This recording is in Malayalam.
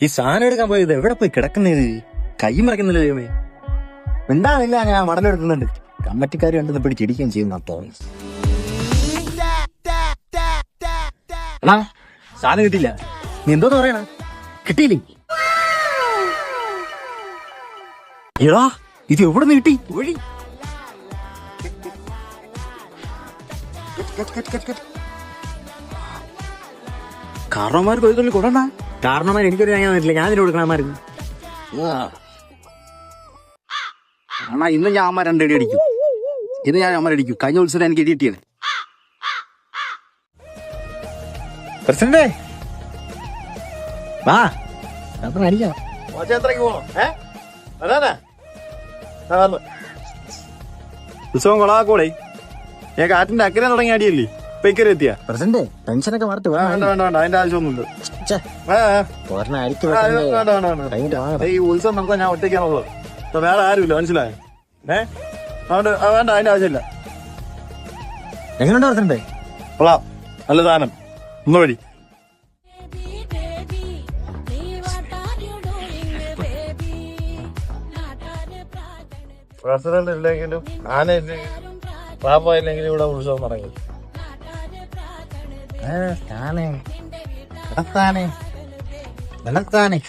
ഈ സാധനം എടുക്കാൻ പോയത് എവിടെ പോയി കിടക്കുന്നത്? കൈ മറക്കുന്നില്ല ദൈവമേ. എന്താണില്ല ഞാൻ മടലെടുക്കുന്നുണ്ട് കമ്മറ്റിക്കാർ കണ്ടെന്ന് പിടിച്ചിടിക്കുകയും ചെയ്യുന്ന തോന്നി സാധനം കിട്ടിയില്ല. നീ എന്തോന്ന് പറയണ. കിട്ടിയില്ലേ? എടാ ഇത് എവിടെ നിന്ന് കിട്ടി ഒഴി കാരണവന്മാർ കൊയ്തൊല്ലി കൊടണ്ട കാരണവന്മാർ എനിക്കൊരു ഞാൻ തന്നിട്ടില്ല. ഞാൻ ഇതിന് കൊടുക്കണമാർക്ക് അണ്ണാ ഇന്ന് ഞാൻ അമ്മ രണ്ടടി അടിക്കും. ഇന്ന് ഞാൻ അമ്മ അടിക്കും. കഴിഞ്ഞ ഉത്സവം എനിക്ക് ഇടി കിട്ടിയത് പ്രസിഡന്റേ. വാ. അടിക്കാം ഉത്സവം കൊളാക്കോളേ ഞാൻ കാറ്റിന്റെ അക്കരെ തുടങ്ങി അടിയല്ലേ? എത്തിയാ? ടെൻഷനൊക്കെ മാറട്ടെ വേണ്ട വേണ്ട വേണ്ട അതിന്റെ ആവശ്യമൊന്നുമില്ല. ഈ ഉത്സവം ഞാൻ ഒറ്റയ്ക്കാണുള്ളത്. ഇപ്പൊ വേറെ ആരുമില്ല മനസ്സിലായോ? ഏ അതുകൊണ്ട് വേണ്ട അതിന്റെ ആവശ്യമില്ല. എങ്ങനെയുണ്ട് പ്രസിഡന്റ്? കൊള്ളാം. നല്ല സാധനം. ഒന്ന് വഴി. പ്രസിഡന്റ് ഇല്ലെങ്കിലും ആന ഇല്ലെങ്കിലും പാപ്പ ഇല്ലെങ്കിലും ഇവിടെ ഉത്സവം നടക്കും. നാട്ടാരെ പ്രാർത്ഥന സ്ഥാനേ സ്ഥാനേ സ്ഥാനേ